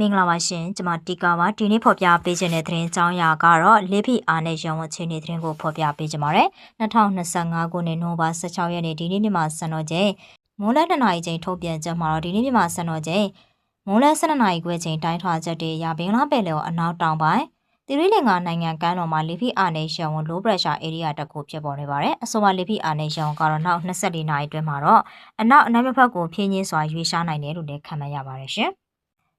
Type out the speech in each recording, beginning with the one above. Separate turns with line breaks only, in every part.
မင်္ဂလာပါရှင်ကျွန်မတီကာပါဒီနေ့ဖော်ပြပေးခြင်းတဲ့သတင်းကြောင်းအရာကတော့လေဖိအားနဲ့ရောင်းဝအခြေအနေသတင်းကိုဖော်ပြပေးကြပါရယ်2025ခုနှစ်နိုဝင်ဘာ16ရက်နေ့ဒီနေ့မြန်မာစံတော်ချိန်မိုးလတနာရီချိန်ထုတ်ပြန်ချက်မှာတော့ဒီနေ့မြန်မာစံတော်ချိန်မိုးလ12နာရီခွဲချိန်တိုင်းထွာချက်တွေရဘင်္ဂလားပယ်လယ်ကိုအနောက်တောင်ပိုင်းတီရီလင်္ကာနိုင်ငံကမ်းတော်မှာလေဖိအားနဲ့ရောင်းဝ low pressure area တစ်ခုဖြစ်ပေါ်နေပါတယ်အဆိုပါလေဖိအားနဲ့ရောင်းကတော့နောက်24နာရီအတွင်းမှာတော့အနောက်အနောက်ဘက်ကိုဖြင်းချင်းစွာရွေးရှားနိုင်တယ်လို့လည်းခန့်မှန်းရပါတယ်ရှင်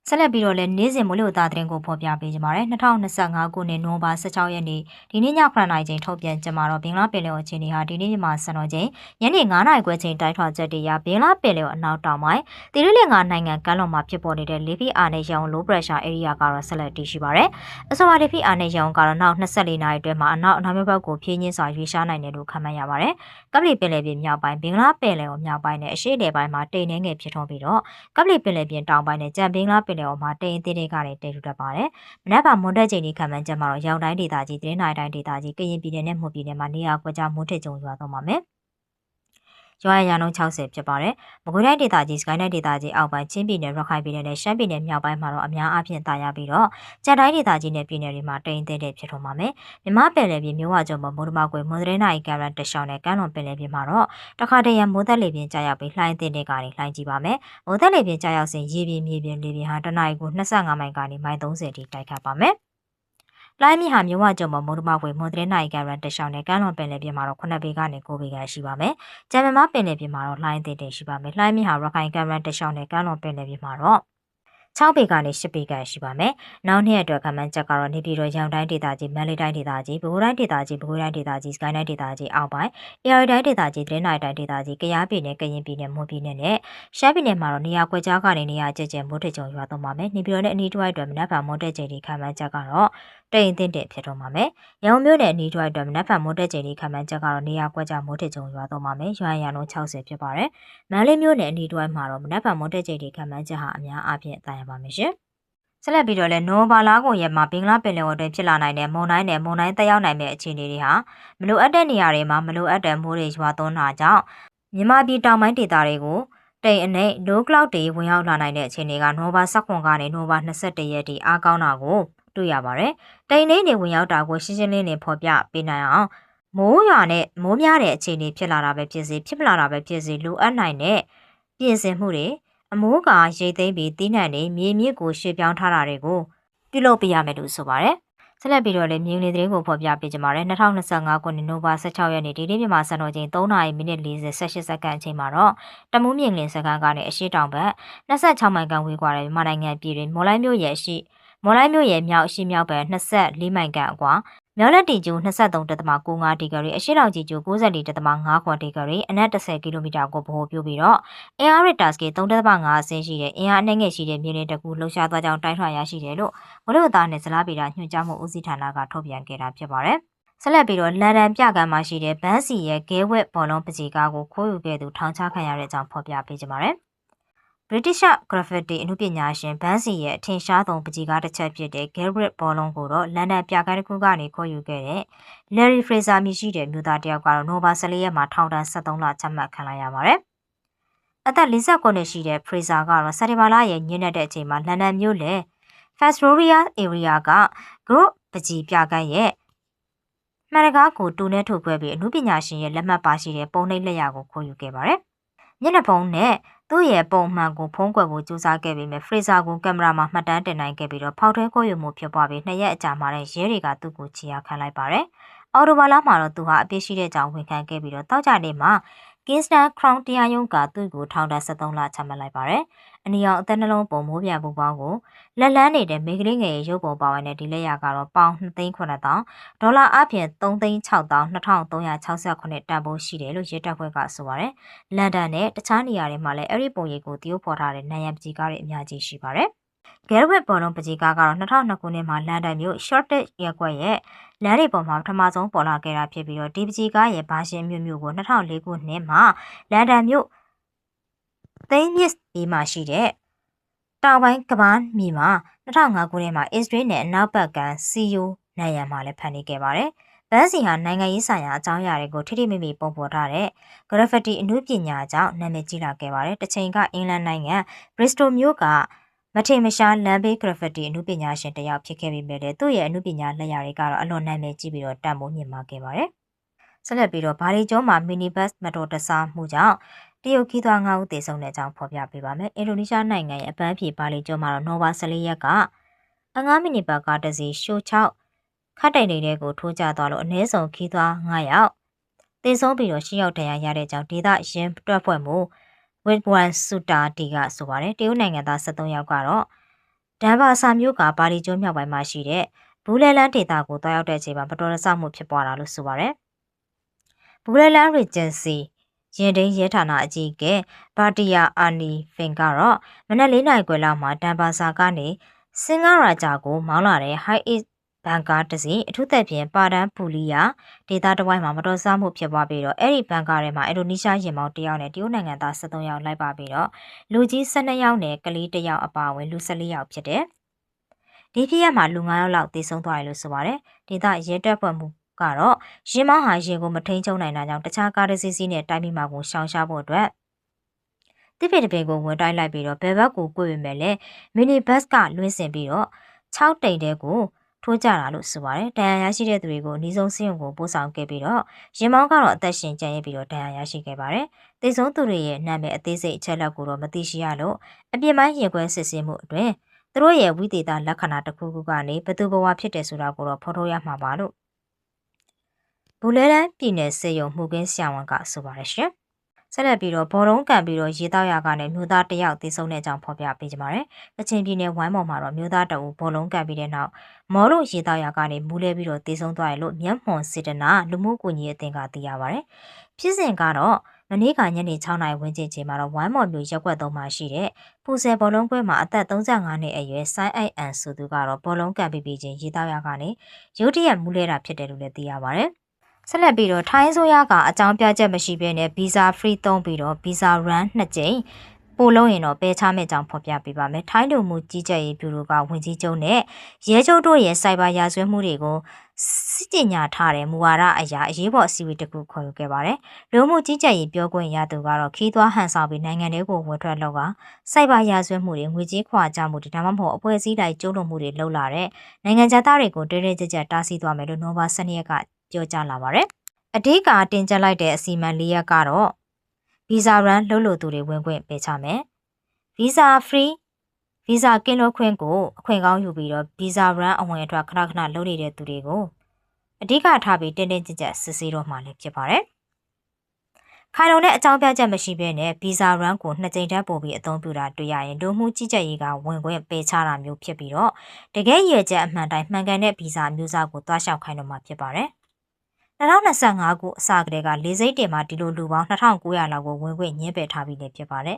ဆက်လက်ပြီးတော့လည်းနေ့စဉ်မိုးလေဝသသတင်းကိုဖော်ပြပေးကြပါမယ်2025ခုနှစ်နိုဝင်ဘာ16ရက်နေ့ဒီနေ့ည9:00နာရီချိန်ထုတ်ပြန်ကြမှာတော့ဘင်္ဂလားပင်လယ်အခြေအနေဟာဒီနေ့ညမှာစံတော်ချိန်ညနေ9:00နာရီခွဲချိန်တိုက်ထွာချက်တရဘင်္ဂလားပင်လယ်အနောက်တောင်ပိုင်းတိရိလင်္ကာနိုင်ငံကမ်းလွန်မှာဖြစ်ပေါ်နေတဲ့လေဖိအားနဲ့ရောင် low pressure area ကတော့ဆက်လက်တည်ရှိပါတယ်အဆိုပါလေဖိအားနဲ့ရောင်ကတော့နောက်24နာရီအတွင်းမှာအနောက်အနောက်ဘက်ကိုဖြင်းချင်းစွာရွေးရှားနိုင်တယ်လို့ခန့်မှန်းရပါတယ်ကပလီပင်လယ်ပြင်မြောက်ပိုင်းဘင်္ဂလားပင်လယ်ကိုမြောက်ပိုင်းနဲ့အရှေ့လယ်ပိုင်းမှာတိမ်နှဲငယ်ဖြစ်ထွန်းပြီးတော့ကပလီပင်လယ်ပြင်တောင်ပိုင်းနဲ့ကြံဘင်္ဂလားပင်လယ်အော်မှာတိမ်အသေးတွေကနေတည်ထူတတ်ပါတယ်။မနက်ဖြန်မွန်တက်ချိန်ဒီခံမှန်းချက်မှာတော့ရောင်တိုင်းဒေသကြီးတင်းနိုင်တိုင်းဒေသကြီးကရင်ပြည်နယ်နဲ့မှုပြည်နယ်မှာနေရာကွက်ကြားမိုးထစ်ကြုံရွာသွားပါမယ်။ ရွာရရနှုန်း60ဖြစ်ပါတယ်။မကွေးတိုင်းဒေသကြီးစကိုင်းတိုင်းဒေသကြီးအောက်ပိုင်းချင်းပြည်နယ်ရခိုင်ပြည်နယ်နဲ့ရှမ်းပြည်နယ်မြောက်ပိုင်းမှာတော့အများအားဖြင့်တာယာပြီးတော့ကြံတိုင်းဒေသကြီးနဲ့ပြည်နယ်တွေမှာတိမ်သေးတဲ့ဖြစ်ထွန်းပါမယ်။မြမပယ်လယ်ပြင်မြို့ဝကျုံမှာမိုးတမကွေမွန်ဒရဲနိုင်ကရန်တရှောင်းနဲ့ကမ်းလွန်ပယ်လယ်ပြင်မှာတော့တခါတရံမိုးသက်လေပြင်ကြာရောက်ပြီးလှိုင်းတင်တဲ့ကနေလှိုင်းကြည့်ပါမယ်။မိုးသက်လေပြင်ကြာရောက်စဉ်ရေပြင်မြေပြင်လေပြင်ဟာတနအီကို25မိုင်ကနေမိုင်30ထိတိုက်ခတ်ပါမယ်။ လိုင်းမီဟာမြို့ဝကျုံမှာမုံတမဝေမွန်တဲ့နိုင်ကန်ရန်တရှောင်းနဲ့ကမ်းလွန်ပင်လယ်ပြင်မှာတော့9ပေကနေ9ပေခန့်ရှိပါမယ်။ဂျမ်မမပင်လယ်ပြင်မှာတော့လှိုင်းသေးတယ်ရှိပါမယ်။လှိုင်းမီဟာရခိုင်ကန်ရန်တရှောင်းနဲ့ကမ်းလွန်ပင်လယ်ပြင်မှာတော့6ပေကနေ10ပေခန့်ရှိပါမယ်။နောက်နှစ်အတွက်ကမှန်းချက်ကတော့နေပြည်တော်ရောင်တိုင်းဒေသကြီးမန္တလေးတိုင်းဒေသကြီးပဲခူးတိုင်းဒေသကြီးပဲခူးတိုင်းဒေသကြီးစကိုင်းတိုင်းဒေသကြီးအောက်ပိုင်းအေရီတိုင်းဒေသကြီးတရင်နိုင်တိုင်းဒေသကြီးကယားပြည်နယ်ကရင်ပြည်နယ်မွန်ပြည်နယ်နဲ့ရှမ်းပြည်နယ်မှာတော့နေရာကွက်ကြားကနေနေရာကျကျမိုးထချုံရွာသွန်းပါမယ်။နေပြည်တော်နဲ့အနီးတစ်ဝိုက်အတွက်မနက်ဖြန်မိုးတက်ချိန်ဒီခံမှန်းချက်ကတော့တိမ်တင်တဲ့ဖြစ်တော့မှာမယ်။ရောင်မျိုးနဲ့အနီးတစ်ဝိုက်အတွက်မနက်ဖြန်မိုးတက်ချိန်ဒီခံမှန်းချက်ကတော့နေရာကွက်ကြားမိုးထချုံရွာသွန်းပါမယ်။ရွာရံလုံး60ဖြစ်ပါတယ်။မန္တလေးမျိုးနဲ့အနီးတစ်ဝိုက်မှာတော့မနက်ဖြန်မိုးတက်ချိန်ဒီခံမှန်းချက်ဟာအများအားဖြင့်အသာရပါမယ်ရှင်။ဆက်လက်ပြီးတော့လဲနိုဘာလာကိုရက်မှာဘင်္ဂလားပင်လယ်အတွင်းဖြစ်လာနိုင်တဲ့မုန်တိုင်းနဲ့မုန်တိုင်းတက်ရောက်နိုင်တဲ့အခြေအနေတွေဟာမလိုအပ်တဲ့နေရာတွေမှာမလိုအပ်တဲ့မိုးတွေရွာသွန်းတာကြောင့်မြန်မာပြည်တောင်ပိုင်းဒေသတွေကိုတိမ်အနှိမ့် low cloud တွေဝင်ရောက်လာနိုင်တဲ့အခြေအနေကနိုဘာ16ကနေနိုဘာ21ရက်ထိအားကောင်းတာကို တွေ့ရပါတယ်။တိမ်နှိမ့်တွေဝင်ရောက်တာကိုရှင်းရှင်းလင်းလင်းဖော်ပြပေးနိုင်အောင်မိုးရွာနဲ့မိုးများတဲ့အခြေအနေဖြစ်လာတာပဲဖြစ်စေဖြစ်မလာတာပဲဖြစ်စေလိုအပ်နိုင်တဲ့ပြင်ဆင်မှုတွေအမိုးကရိတ်သိမ်းပြီးတီးနှံတွေမြေမြစ်ကိုရှေ့ပြောင်းထားတာတွေကိုပြုလုပ်ပေးရမယ်လို့ဆိုပါတယ်။ဆက်လက်ပြီးတော့လည်းမြင်းလေးသတင်းကိုဖော်ပြပေးကြပါမယ်။2025ခုနှစ်နိုဘာ16ရက်နေ့ဒီနေ့မြန်မာစံတော်ချိန်3နာရီမိနစ်40 18စက္ကန့်အချိန်မှာတော့တမူးမြင့်လင်းစကန်ကနေအရှိတောင်ဘက်26မိုင်ကန်ဝေးကွာတဲ့မြန်မာနိုင်ငံပြည်တွင်မော်လိုင်းမြို့ရဲ့ရှိ မော်လိုင်းမြို့ရဲ့မြောက်အရှိမြောက်ဘက်24မိုင်ကန်အကွာမြောက်လက်တီကျူ23.65ဒီဂရီအရှိတောင်ကြီးကျူ94.5ခွန်ဒီဂရီအနက်10ကီလိုမီတာကိုဗဟိုပြုပြီးတော့အင်အားရတာစကေ3.5အဆင့်ရှိတဲ့အင်အားအနှဲငယ်ရှိတဲ့မြေပြင်တစ်ခုလှုပ်ရှားသွားကြောင်းတိုင်းထွာရရှိတယ်လို့မလို့သားနဲ့ဇလားပီတာညွှန်ကြားမှုဦးစီးဌာနကထုတ်ပြန်ခဲ့တာဖြစ်ပါတယ်။ဆက်လက်ပြီးတော့လန်ဒန်ပြကမ်းမှာရှိတဲ့ဘန်းစီရဲ့ဂဲဝက်ဘောလုံးပကြီးကားကိုခိုးယူခဲ့သူထောင်ချခံရတဲ့အကြောင်းဖော်ပြပေးကြပါမယ်။ British Graffiti အမှုပညာရှင်ဘန်းစီရဲ့အထင်ရှားဆုံးပကြီးကားတစ်ချက်ဖြစ်တဲ့ Garrett ဘောလုံးကိုတော့လန်ဒန်ပြကားတစ်ခုကနေခေါ်ယူခဲ့တဲ့ Larry Fraser မြည်ရှိတဲ့မြို့သားတယောက်ကတော့နိုဘာ14ရက်မှာထောင်ဒဏ်73လချမှတ်ခံလိုက်ရပါတယ်။အသက်49နှစ်ရှိတဲ့ Fraser ကတော့စက်တင်ဘာလရဲ့ညနေတဲ့အချိန်မှာလန်ဒန်မြို့လေ Fitzroy area က Group ပကြီးပြကန်းရဲ့မှန်တကားကိုတူနဲ့ထုတ်ခွဲပြီးအမှုပညာရှင်ရဲ့လက်မှတ်ပါရှိတဲ့ပုံနှိပ်လက်ရာကိုခေါ်ယူခဲ့ပါတယ်။မျက်နှာဖုံးနဲ့ သူ့ရဲ့ပုံမှန်ကိုဖုံးကွယ်ဖို့ကြိုးစားခဲ့ပေမဲ့ဖရေဇာကိုကင်မရာမှာမှတ်တမ်းတင်နိုင်ခဲ့ပြီးတော့ဖောက်ထွင်းခိုးယူမှုဖြစ်ပွားပြီးနှစ်ရက်အကြာမှာရဲတွေကသူ့ကိုချီရခံလိုက်ပါတယ်။အော်တိုဘာလမှာတော့သူဟာအပြစ်ရှိတဲ့ကြောင်းဝန်ခံခဲ့ပြီးတော့တောက်ကြနေ့မှာ Kingston Crown တရားရုံးကသူ့ကိုထောင်ဒဏ်73လချမှတ်လိုက်ပါတယ်။ အနီအောင်အသက်နှလုံးပုံမိုးပြပူပေါင်းကိုလက်လန်းနေတဲ့မိကလေးငယ်ရဲ့ရုပ်ပုံပါဝင်တဲ့ဒီလက်ရကတော့ပေါင်2,900ဒေါ်လာအပြင်3,600,2368တန်ဖိုးရှိတယ်လို့ရဲတပ်ဖွဲ့ကဆိုပါတယ်။လန်ဒန်နဲ့တခြားနေရာတွေမှာလည်းအဲ့ဒီပုံရိပ်ကိုတရုပ်ဖော်ထားတဲ့နိုင်ရန်ပကြီးကားတွေအများကြီးရှိပါတယ်။ဂဲရဝက်ဘောလုံးပကြီးကားကတော့2002ခုနှစ်မှာလန်ဒန်မြို့ Shortage ရပ်ကွက်ရဲ့လမ်းတွေပေါ်မှာပထမဆုံးပေါ်လာခဲ့တာဖြစ်ပြီးတော့ဒီပကြီးကားရဲ့ဘာရှင်မြို့မြို့ကို2004ခုနှစ်မှာလန်ဒန်မြို့ သိန်းမြစ်ဘေးမှာရှိတဲ့တောင်ပိုင်းကဘာမြေမှာ2005ခုနှစ်မှာအစ္စရေးနဲ့အနောက်ဘက်ကစီယိုနိုင်ရန်မှာလည်းဖန်တီးခဲ့ပါတယ်။ဘန်းစီဟာနိုင်ငံရေးဆိုင်ရာအကြောင်းအရာတွေကိုထိထိမိမိပုံဖော်ထားတဲ့ graffiti အမှုပညာကြောင့်နာမည်ကြီးလာခဲ့ပါတယ်။တချိန်ကအင်္ဂလန်နိုင်ငံ Bristol မြို့ကမထေမရှားလမ်းဘေးဂရဖတီအမှုပညာရှင်တစ်ယောက်ဖြစ်ခဲ့ပေမဲ့လည်းသူ့ရဲ့အမှုပညာလက်ရာတွေကတော့အလွန်နာမည်ကြီးပြီးတော့တန်ဖိုးမြင့်မားခဲ့ပါတယ်။ဆက်လက်ပြီးတော့ဘာလီကျွန်းမှာမီနီဘတ်မတော်တဆမှုကြောင့်တ ရုတ်ခီးသွွား9ဦးသေဆုံးတဲ့အကြောင်းဖော်ပြပေးပါမယ်။အင်ဒိုနီးရှားနိုင်ငံရဲ့အပန်းဖြေဘာလီကျွန်းမှာတော့နိုဘာ14ရက်ကအငါးမိနစ်ပတ်ကားတစ်စီးရှိုး6ခတ်တိုင်နေတဲ့ကိုထိုးကျသွားလို့အ ਨੇ ဆုံးခီးသွွား9ယောက်သေဆုံးပြီးတော့10ယောက်ဒဏ်ရာရတဲ့အကြောင်းဒေသရင်တွက်ဖွဲ့မှုဝစ်ဝန်ဆူတာတီကဆိုပါတယ်တရုတ်နိုင်ငံသား73ယောက်ကတော့ဒန်ဘာဆာမြို့ကဘာလီကျွန်းမြောက်ပိုင်းမှာရှိတဲ့ဘူးလဲလန်းဒေသကိုတွားရောက်တဲ့အချိန်မှာမတော်တဆမှုဖြစ်ပွားတာလို့ဆိုပါတယ်ဘူးလဲလန်းရီဂျင်စီ ရင်ဒိန်းရဲဌာနအကြီးအကဲဘာတီယာအာနီဖင်ကတော့မနက်၄နာရီခွဲလောက်မှာဒန်ဘာဆာကနေစင်ကာရာဂျာကိုမောင်းလာတဲ့ High East ဘန်ကားတစ်စီးအထူးသဖြင့်ပါဒန်ပူလီယာဒေသတဝိုင်းမှာမတော်ဆမှုဖြစ်ပွားပြီးတော့အဲ့ဒီဘန်ကားထဲမှာအင်ဒိုနီးရှားရင်မောင်းတစ်ယောက်နဲ့တရုတ်နိုင်ငံသား73ယောက်လိုက်ပါပြီးတော့လူကြီး12ယောက်နဲ့ကလေးတစ်ယောက်အပါအဝင်လူ14ယောက်ဖြစ်တယ်။ဒီဖြစ်ရမှာလူ9ယောက်လောက်သေဆုံးသွားတယ်လို့ဆိုပါတယ်။ဒေသရဲတပ်ဖွဲ့မှု ကတော့ရင်မောင်းဟာရင်ကိုမထိန်ချုံနိုင်တာကြောင့်တခြားကားတစ်စီးစီးနဲ့တိုင်းပြည်မှာကိုရှောင်ရှားဖို့အတွက်တစ်ပေတပေကိုဝင်တိုင်းလိုက်ပြီးတော့ဘယ်ဘက်ကိုကိုယ်ပဲမဲ့လဲမီနီဘတ်ကလွှင်းစင်ပြီးတော့6တိမ်တဲကိုထိုးကြတာလို့ဆိုပါတယ်။ဒဏ်ရာရရှိတဲ့သူတွေကိုအနည်းဆုံးစီးရုံကိုပို့ဆောင်ခဲ့ပြီးတော့ရင်မောင်းကတော့အသက်ရှင်ကျန်ရစ်ပြီးတော့ဒဏ်ရာရရှိခဲ့ပါတယ်။သေဆုံးသူတွေရဲ့နာမည်အသေးစိတ်အချက်လက်ကိုတော့မသိရှိရလို့အပြစ်မိုင်းရင်ခွဲစစ်ဆေးမှုအတွင်သူတို့ရဲ့ဝိသေသလက္ခဏာတစ်ခုခုကနေဘသူဘဝဖြစ်တယ်ဆိုတာကိုတော့ဖော်ထုတ်ရမှာပါလို့ ဘူလဲတန်းပြည်နယ်စေယုံမှုကင်းဆရာဝန်ကဆိုပါတယ်ရှင်။ဆက်လက်ပြီးတော့ဘော်တုံးကန်ပြီးတော့ရေတောက်ရကနေမြို့သားတယောက်သေဆုံးတဲ့အကြောင်းဖော်ပြပေးကြပါမယ်။ကချင်ပြည်နယ်ဝိုင်းပေါ်မှာတော့မြို့သားတအူဘော်လုံးကန်ပြီးတဲ့နောက်မော်လို့ရေတောက်ရကနေမူးလဲပြီးတော့သေဆုံးသွားတယ်လို့မျက်မှောင်စေတနာလူမှုကွန်ရက်အသင်းကသိရပါဗျ။ဖြစ်စဉ်ကတော့မနေ့ကညနေ6နာရီဝန်းကျင်ချိန်မှာတော့ဝိုင်းမော်မြို့ရက်ွက်သုံးမှာရှိတဲ့ပူဆယ်ဘောလုံးကွဲမှာအသက်35နှစ်အရွယ်ဆိုင်းအိုက်အန်ဆိုသူကတော့ဘောလုံးကန်ပြီးပြီးချင်းရေတောက်ရကနေရုတ်တရက်မူးလဲတာဖြစ်တယ်လို့လည်းသိရပါဗျ။ ဆက်လက်ပြီးတော့ထိုင်းဆိုရကအကြောင်းပြချက်မရှိဘဲနဲ့ visa free သုံးပြီးတော့ visa run နှစ်ကြိမ်ပို့လို့ရင်တော့ပယ်ချမဲ့ကြောင်းဖော်ပြပေးပါမယ်။ထိုင်းလူမှုကြီးကြပ်ရေးဗျူရိုကဝန်ကြီးချုပ်နဲ့ရဲချုပ်တို့ရဲ့စိုက်ဘာရာဇဝတ်မှုတွေကိုစစ်ကြညာထားတဲ့မူဝါဒအရာအရေးပေါ်အစည်းအဝေးတစ်ခုခေါ်ယူခဲ့ပါတယ်။လူမှုကြီးကြပ်ရေးပြောခွင့်ရသူကတော့ခီးသွွားဟန်ဆောင်ပြီးနိုင်ငံတွေကိုဝတ်ထွက်လောက်ကစိုက်ဘာရာဇဝတ်မှုတွေငွေကြေးခွာကြမှုတွေဒါမှမဟုတ်အဖွဲ့အစည်းတိုင်းကျုံးလွန်မှုတွေလှုပ်လာတဲ့နိုင်ငံသားတွေကိုတဲတဲကြကြတားဆီးသွားမယ်လို့နိုဘာစနေရက်က ပြောကြားလာပါတယ်။အဓိကတင်ကျပ်လိုက်တဲ့အစီအမံ၄ရပ်ကတော့ဗီဇာရန်လှုပ်လို့သူတွေဝင်ခွင့်ပေးချမယ်ဗီဇာ free ဗီဇာကင်းလွတ်ခွင့်ကိုအခွင့်ကောင်းယူပြီးတော့ဗီဇာရန်အဝင်အထွက်ခဏခဏလုပ်နေတဲ့သူတွေကိုအဓိကထားပြီးတင်းတင်းကြပ်ကြပ်စစ်ဆေးတော့မှလည်းဖြစ်ပါတယ်ခိုင်လုံတဲ့အကြောင်းပြချက်မရှိဘဲနဲ့ဗီဇာရန်ကိုနှစ်ကြိမ်တက်ပို့ပြီးအသုံးပြုတာတွေ့ရရင်ဒုမှုကြီးကြပ်ရေးကဝင်ခွင့်ပေးချတာမျိုးဖြစ်ပြီးတော့တကယ်ရည်ချက်အမှန်တိုင်းမှန်ကန်တဲ့ဗီဇာမျိုးစားကိုတွားလျှောက်ခိုင်းတော့မှဖြစ်ပါတယ် 2025ခုအစကတည်းကလေစိတ်တင်မှာဒီလိုလူပေါင်း2900လောက်ကိုဝင်ခွင့်ညှင်းပယ်ထားပြီးလည်းဖြစ်ပါတယ်